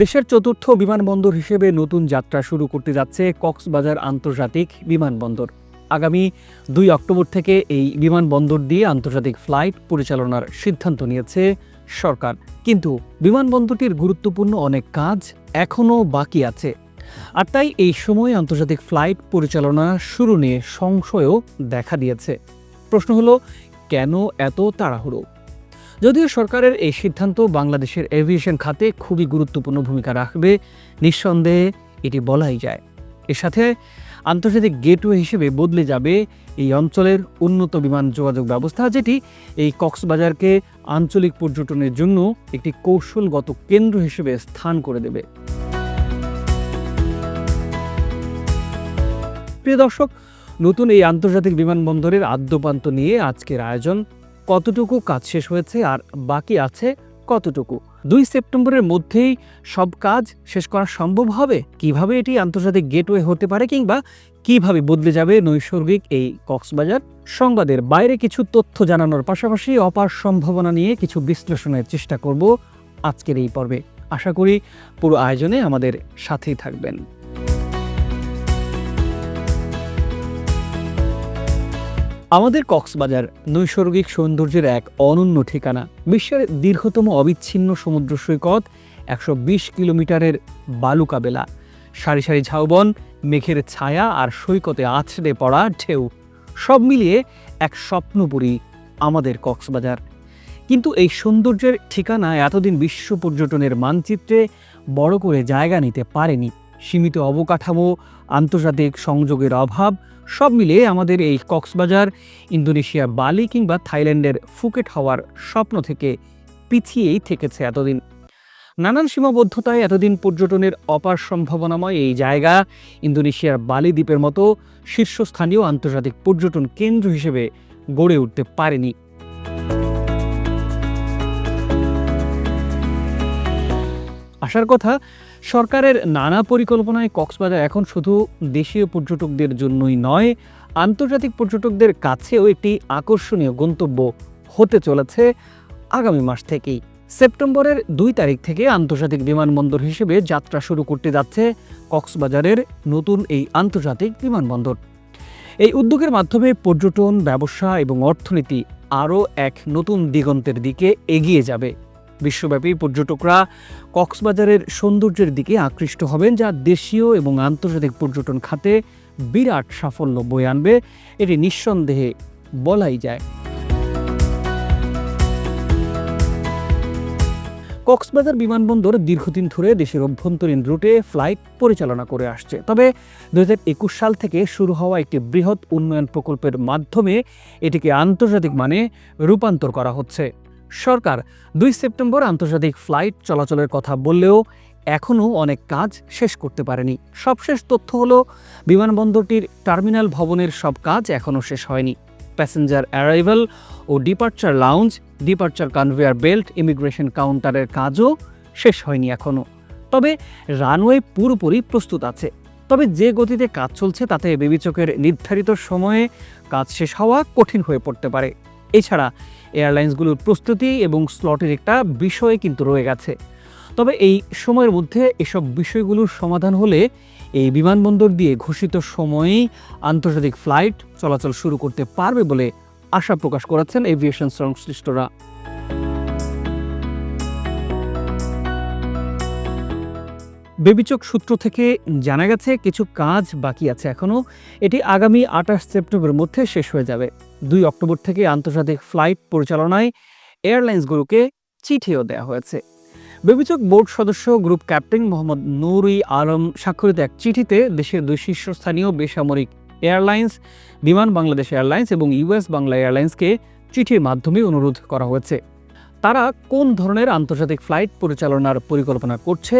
দেশের চতুর্থ বিমানবন্দর হিসেবে নতুন যাত্রা শুরু করতে যাচ্ছে কক্সবাজার আন্তর্জাতিক বিমানবন্দর। আগামী দুই অক্টোবর থেকে এই বিমানবন্দর দিয়ে আন্তর্জাতিক ফ্লাইট পরিচালনার সিদ্ধান্ত নিয়েছে সরকার। কিন্তু বিমানবন্দরটির গুরুত্বপূর্ণ অনেক কাজ এখনও বাকি আছে। আর তাই এই সময় আন্তর্জাতিক ফ্লাইট পরিচালনা শুরু নিয়ে সংশয়ও দেখা দিয়েছে। প্রশ্ন হলো, কেন এত তাড়াহুড়ো? যদিও সরকারের এই সিদ্ধান্ত বাংলাদেশের এভিয়েশন খাতে খুবই গুরুত্বপূর্ণ ভূমিকা রাখবে, নিঃসন্দেহে এটি বলাই যায়। এর সাথে আন্তর্জাতিক গেটওয়ে হিসেবে বদলে যাবে এই অঞ্চলের উন্নত বিমান যোগাযোগ ব্যবস্থা, যেটি এই কক্সবাজারকে আঞ্চলিক পর্যটনের জন্য একটি কৌশলগত কেন্দ্র হিসেবে স্থান করে দেবে। প্রিয় দর্শক, নতুন এই আন্তর্জাতিক বিমানবন্দরের আদ্যপান্ত নিয়ে আজকের আয়োজন কতটুকু কাজ শেষ হয়েছে আর বাকি আছে কতটুকু? দুই সেপ্টেম্বরের মধ্যেই সব কাজ শেষ করা সম্ভব হবে? কীভাবে এটি আন্তর্জাতিক গেটওয়ে হতে পারে কিংবা কীভাবে বদলে যাবে নৈসর্গিক এই কক্সবাজার? সংবাদের বাইরে কিছু তথ্য জানানোর পাশাপাশি অপার সম্ভাবনা নিয়ে কিছু বিশ্লেষণের চেষ্টা করব আজকের এই পর্বে। আশা করি পুরো আয়োজনে আমাদের সাথেই থাকবেন। আমাদের কক্সবাজার নৈসর্গিক সৌন্দর্যের এক অনন্য ঠিকানা। বিশ্বের দীর্ঘতম অবিচ্ছিন্ন সমুদ্র সৈকত একশো বিশ কিলোমিটারের বালুকাবেলা সারি সারি ঝাউবন, মেঘের ছায়া আর সৈকতে আছড়ে পড়া ঢেউ, সব মিলিয়ে এক স্বপ্নপুরী আমাদের কক্সবাজার। কিন্তু এই সৌন্দর্যের ঠিকানা এতদিন বিশ্ব পর্যটনের মানচিত্রে বড় করে জায়গা নিতে পারেনি। সীমিত অবকাঠামো, আন্তর্জাতিক সংযোগের অভাব সব মিলিয়ে আমাদের এই কক্সবাজার ইন্দোনেশিয়ার বালি কিংবা থাইল্যান্ডের ফুকেট হওয়ার স্বপ্ন থেকে পিছিয়েই থেকেছে এতদিন। নানান সীমাবদ্ধতায় এতদিন পর্যটনের অপার সম্ভাবনাময় এই জায়গা, ইন্দোনেশিয়ার বালি দ্বীপের মতো শীর্ষস্থানীয় আন্তর্জাতিক পর্যটন কেন্দ্র হিসেবে গড়ে উঠতে পারেনি। আসার কথা সরকারের নানা পরিকল্পনায় কক্সবাজার এখন শুধু দেশীয় পর্যটকদের জন্যই নয়, আন্তর্জাতিক পর্যটকদের কাছেও একটি আকর্ষণীয় গন্তব্য হতে চলেছে আগামী মাস থেকেই। সেপ্টেম্বরের দুই তারিখ থেকে আন্তর্জাতিক বিমানবন্দর হিসেবে যাত্রা শুরু করতে যাচ্ছে কক্সবাজারের নতুন এই আন্তর্জাতিক বিমানবন্দর। এই উদ্যোগের মাধ্যমে পর্যটন, ব্যবসা এবং অর্থনীতি আরও এক নতুন দিগন্তের দিকে এগিয়ে যাবে। বিশ্বব্যাপী পর্যটকরা কক্সবাজারের সৌন্দর্যের দিকে আকৃষ্ট হবেন, যা দেশীয় এবং আন্তর্জাতিক পর্যটন খাতে বিরাট সাফল্য বয়ে আনবে। এটি নিঃসন্দেহে বলাই যায়। কক্সবাজার বিমানবন্দর দীর্ঘদিন ধরে দেশের অভ্যন্তরীণ রুটে ফ্লাইট পরিচালনা করে আসছে। তবে দু হাজার একুশ সাল থেকে শুরু হওয়া একটি বৃহৎ উন্নয়ন প্রকল্পের মাধ্যমে এটিকে আন্তর্জাতিক মানে রূপান্তর করা হচ্ছে। সরকার দুই সেপ্টেম্বর আন্তর্জাতিক ফ্লাইট চলাচলের কথা বললেও এখনও অনেক কাজ শেষ করতে পারেনি। সবশেষ তথ্য হলো, বিমানবন্দরটির টার্মিনাল ভবনের সব কাজ এখনও শেষ হয়নি। প্যাসেঞ্জার অ্যারাইভাল ও departure lounge, departure conveyor belt, immigration কাউন্টারের কাজও শেষ হয়নি এখনও। তবে রানওয়ে পুরোপুরি প্রস্তুত আছে। তবে যে গতিতে কাজ চলছে তাতে বিবেচকের নির্ধারিত সময়ে কাজ শেষ হওয়া কঠিন হয়ে পড়তে পারে। এছাড়া এয়ারলাইন্সগুলোর প্রস্তুতি এবং স্লটের একটা বিষয় কিন্তু রয়ে গেছে। তবে এই সময়ের মধ্যে এসব বিষয়গুলোর সমাধান হলে এই বিমানবন্দর দিয়ে ঘোষিত সময়েই আন্তর্জাতিক ফ্লাইট চলাচল শুরু করতে পারবে বলে আশা প্রকাশ করেছেন এভিয়েশন সংশ্লিষ্টরা। বেবিচক সূত্র থেকে জানা গেছে কিছু কাজ বাকি আছে এখনও। এটি আগামী আঠাশ সেপ্টেম্বরের মধ্যে শেষ হয়ে যাবে। দুই অক্টোবর থেকে আন্তর্জাতিক ফ্লাইট পরিচালনায় এয়ারলাইন্সগুলোকে চিঠিও দেওয়া হয়েছে। বিবেচক বোর্ড সদস্য গ্রুপ ক্যাপ্টেন মোহাম্মদ নুরুই আলম স্বাক্ষরিত এক চিঠিতে দেশের দুই শীর্ষস্থানীয় বেসামরিক এয়ারলাইন্স, বিমান বাংলাদেশ এয়ারলাইন্স এবং ইউএস বাংলা এয়ারলাইন্সকে চিঠির মাধ্যমে অনুরোধ করা হয়েছে। তারা কোন ধরনের আন্তর্জাতিক ফ্লাইট পরিচালনার পরিকল্পনা করছে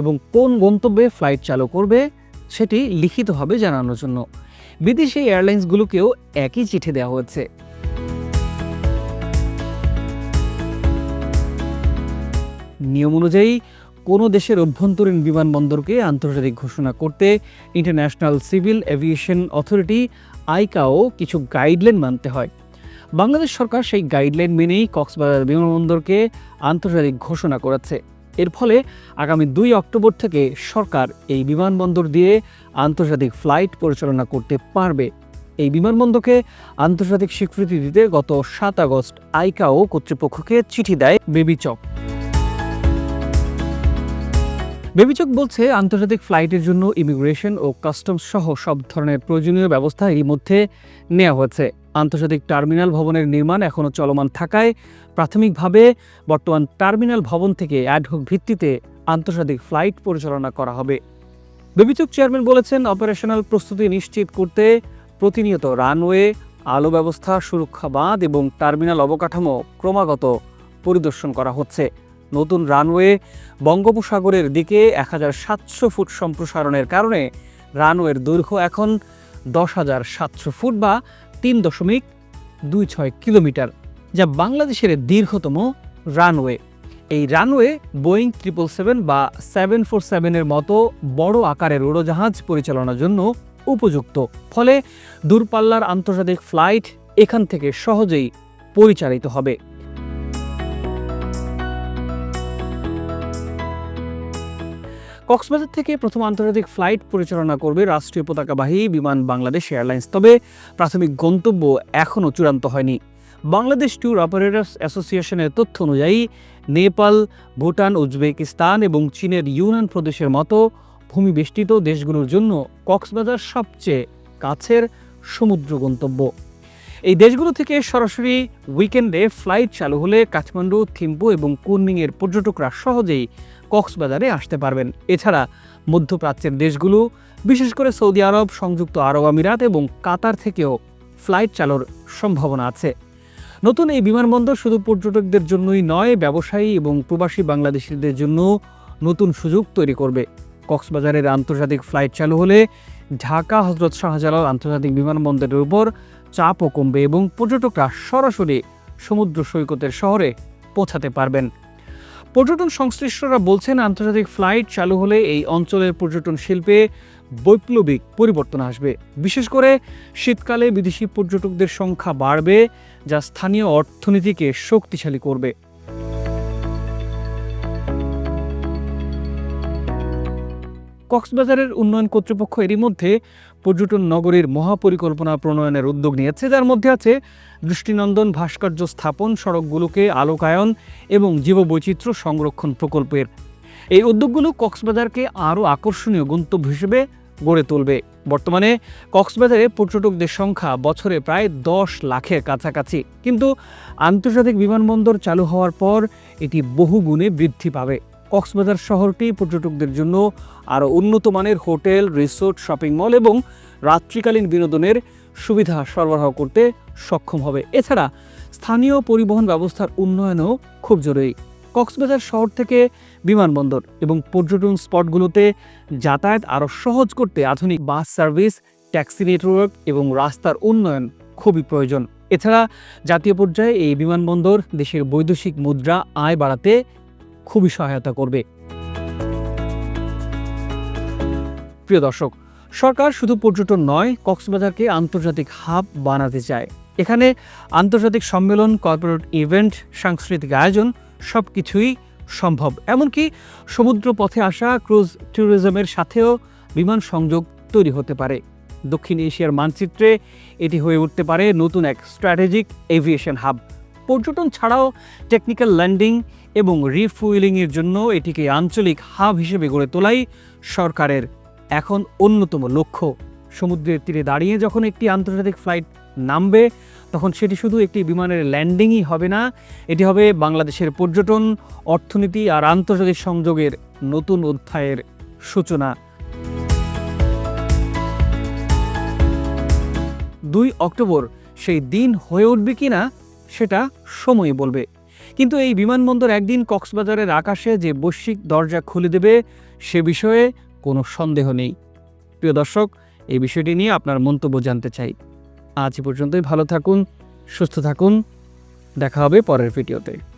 এবং কোন গন্তব্যে ফ্লাইট চালু করবে সেটি লিখিতভাবে জানানোর জন্য বিদেশি এয়ারলাইন্সগুলোকেও একই চিঠি দেওয়া হয়েছে। নিয়ম অনুযায়ী, কোনো দেশের অভ্যন্তরীণ বিমানবন্দরকে আন্তর্জাতিক ঘোষণা করতে international civil aviation authority, ICAO কিছু গাইডলাইন মানতে হয়। বাংলাদেশ সরকার সেই গাইডলাইন মেনেই কক্সবাজার বিমানবন্দরকে আন্তর্জাতিক ঘোষণা করেছে। এর ফলে আগামী দুই অক্টোবর থেকে সরকার এই বিমানবন্দর দিয়ে আন্তর্জাতিক ফ্লাইট পরিচালনা করতে পারবে। এই বিমানবন্দরকে আন্তর্জাতিক স্বীকৃতি দিতে গত সাত আগস্ট আইকাও কর্তৃপক্ষকে চিঠি দেয় বেবিচক। বেবিচক বলছে, আন্তর্জাতিক ফ্লাইটের জন্য ইমিগ্রেশন ও কাস্টমস সহ সব ধরনের প্রয়োজনীয় ব্যবস্থা এরই মধ্যে নেওয়া হয়েছে। আন্তর্জাতিক টার্মিনাল ভবনের নির্মাণ এখনও চলমান থাকায় প্রাথমিকভাবে বর্তমান টার্মিনাল ভবন থেকে অ্যাডহক ভিত্তিতে আন্তর্জাতিক ফ্লাইট পরিচালনা করা হবে। বেবিচক চেয়ারম্যান বলেছেন অপারেশনাল প্রস্তুতি নিশ্চিত করতে প্রতিনিয়ত রানওয়ে আলো ব্যবস্থা, সুরক্ষা বাঁধ এবং টার্মিনাল অবকাঠামো ক্রমাগত পরিদর্শন করা হচ্ছে। নতুন রানওয়ে বঙ্গোপসাগরের দিকে এক হাজার সাতশো ফুট সম্প্রসারণের কারণে রানওয়ের দৈর্ঘ্য এখন দশ হাজার সাতশো ফুট বা তিন দশমিক দুই ছয় কিলোমিটার। যা বাংলাদেশের দীর্ঘতম রানওয়ে। এই রানওয়ে বোয়িং ট্রিপল সেভেন বা সেভেন ফোর সেভেনের মতো বড় আকারের উড়োজাহাজ পরিচালনার জন্য উপযুক্ত। ফলে দূরপাল্লার আন্তর্জাতিক ফ্লাইট এখান থেকে সহজেই পরিচালিত হবে। কক্সবাজার থেকে প্রথম আন্তর্জাতিক ফ্লাইট পরিচালনা করবে রাষ্ট্রীয় পতাকাবাহী বিমান বাংলাদেশ এয়ারলাইন্স। তবে প্রাথমিক গন্তব্য এখনও চূড়ান্ত হয়নি। বাংলাদেশ ট্যুর অপারেটর্স অ্যাসোসিয়েশনের তথ্য অনুযায়ী, নেপাল, ভুটান, উজবেকিস্তান এবং চীনের ইউনান প্রদেশের মতো ভূমিবেষ্টিত দেশগুলোর জন্য কক্সবাজার সবচেয়ে কাছের সমুদ্র গন্তব্য। এই দেশগুলো থেকে সরাসরি উইকেন্ডে ফ্লাইট চালু হলে কাঠমান্ডু, থিম্পু এবং কুর্মিংয়ের পর্যটকরা সহজেই কক্সবাজারে আসতে পারবেন। এছাড়া মধ্যপ্রাচ্যের দেশগুলো, বিশেষ করে সৌদি আরব, সংযুক্ত আরব আমিরাত এবং কাতার থেকেও ফ্লাইট চালুর সম্ভাবনা আছে। নতুন এই বিমানবন্দর শুধু পর্যটকদের জন্যই নয়, ব্যবসায়ী এবং প্রবাসী বাংলাদেশিদের জন্য নতুন সুযোগ তৈরি করবে। কক্সবাজারের আন্তর্জাতিক ফ্লাইট চালু হলে ঢাকা, হজরত শাহজালাল আন্তর্জাতিক বিমানবন্দরের উপর চাপও কমবে এবং পর্যটকরা সরাসরি সমুদ্র সৈকতের শহরে পৌঁছাতে পারবেন। পর্যটন সংশ্লিষ্টরা বলছেন, আন্তর্জাতিক ফ্লাইট চালু হলে এই অঞ্চলের পর্যটন শিল্পে বৈপ্লবিক পরিবর্তন আসবে। বিশেষ করে শীতকালে বিদেশি পর্যটকদের সংখ্যা বাড়বে যা স্থানীয় অর্থনীতিকে শক্তিশালী করবে। কক্সবাজারের উন্নয়ন কর্তৃপক্ষ এরই মধ্যে পর্যটন নগরীর মহাপরিকল্পনা প্রণয়নের উদ্যোগ নিয়েছে, যার মধ্যে আছে দৃষ্টিনন্দন ভাস্কর্য স্থাপন, সড়কগুলোকে আলোকায়ন এবং জীববৈচিত্র্য সংরক্ষণ প্রকল্পের। এই উদ্যোগগুলো কক্সবাজারকে আরও আকর্ষণীয় গন্তব্য হিসেবে গড়ে তুলবে। বর্তমানে কক্সবাজারে পর্যটকদের সংখ্যা বছরে প্রায় দশ লাখের কাছাকাছি। কিন্তু আন্তর্জাতিক বিমানবন্দর চালু হওয়ার পর এটি বহুগুণে বৃদ্ধি পাবে। কক্সবাজার শহরটি পর্যটকদের জন্য আরও উন্নত মানের হোটেল, রিসোর্ট, শপিং মল এবং রাত্রিকালীন বিনোদনের সুবিধা সরবরাহ করতে সক্ষম হবে। এছাড়া স্থানীয় পরিবহন ব্যবস্থার উন্নয়নও খুব জরুরি। কক্সবাজার শহর থেকে বিমানবন্দর এবং পর্যটন স্পটগুলোতে যাতায়াত আরও সহজ করতে আধুনিক বাস সার্ভিস, ট্যাক্সি নেটওয়ার্ক এবং রাস্তার উন্নয়ন খুবই প্রয়োজন। এছাড়া জাতীয় পর্যায়ে এই বিমানবন্দর দেশের বৈদেশিক মুদ্রা আয় বাড়াতে খুবই সহায়তা করবে। প্রিয় দর্শক, সরকার শুধু পর্যটন নয়, কক্সবাজারকে আন্তর্জাতিক হাব বানাতে চায়। এখানে আন্তর্জাতিক সম্মেলন, কর্পোরেট ইভেন্ট, সাংস্কৃতিক আয়োজন সব কিছুই সম্ভব। এমনকি সমুদ্র পথে আসা ক্রুজ ট্যুরিজমের সাথেও বিমান সংযোগ তৈরি হতে পারে। দক্ষিণ এশিয়ার মানচিত্রে এটি হয়ে উঠতে পারে নতুন এক স্ট্র্যাটেজিক এভিয়েশন হাব। পর্যটন ছাড়াও টেকনিক্যাল ল্যান্ডিং এবং রিফুয়েলিংয়ের জন্য এটিকে আঞ্চলিক হাব হিসেবে গড়ে তোলাই সরকারের এখন অন্যতম লক্ষ্য। সমুদ্রের তীরে দাঁড়িয়ে যখন একটি আন্তর্জাতিক ফ্লাইট নামবে, তখন সেটি শুধু একটি বিমানের ল্যান্ডিংই হবে না, এটি হবে বাংলাদেশের পর্যটন, অর্থনীতি আর আন্তর্জাতিক সংযোগের নতুন অধ্যায়ের সূচনা। দুই অক্টোবর সেই দিন হয়ে উঠবে কিনা, সেটা সময় বলবে। কিন্তু এই বিমানবন্দর একদিন কক্সবাজারের আকাশে যে বৈশ্বিক দরজা খুলে দেবে, সে বিষয়ে কোনো সন্দেহ নেই। প্রিয় দর্শক, এই বিষয়টি নিয়ে আপনার মন্তব্য জানতে চাই। আজ পর্যন্তই ভালো থাকুন সুস্থ থাকুন। দেখা হবে পরের ভিডিওতে।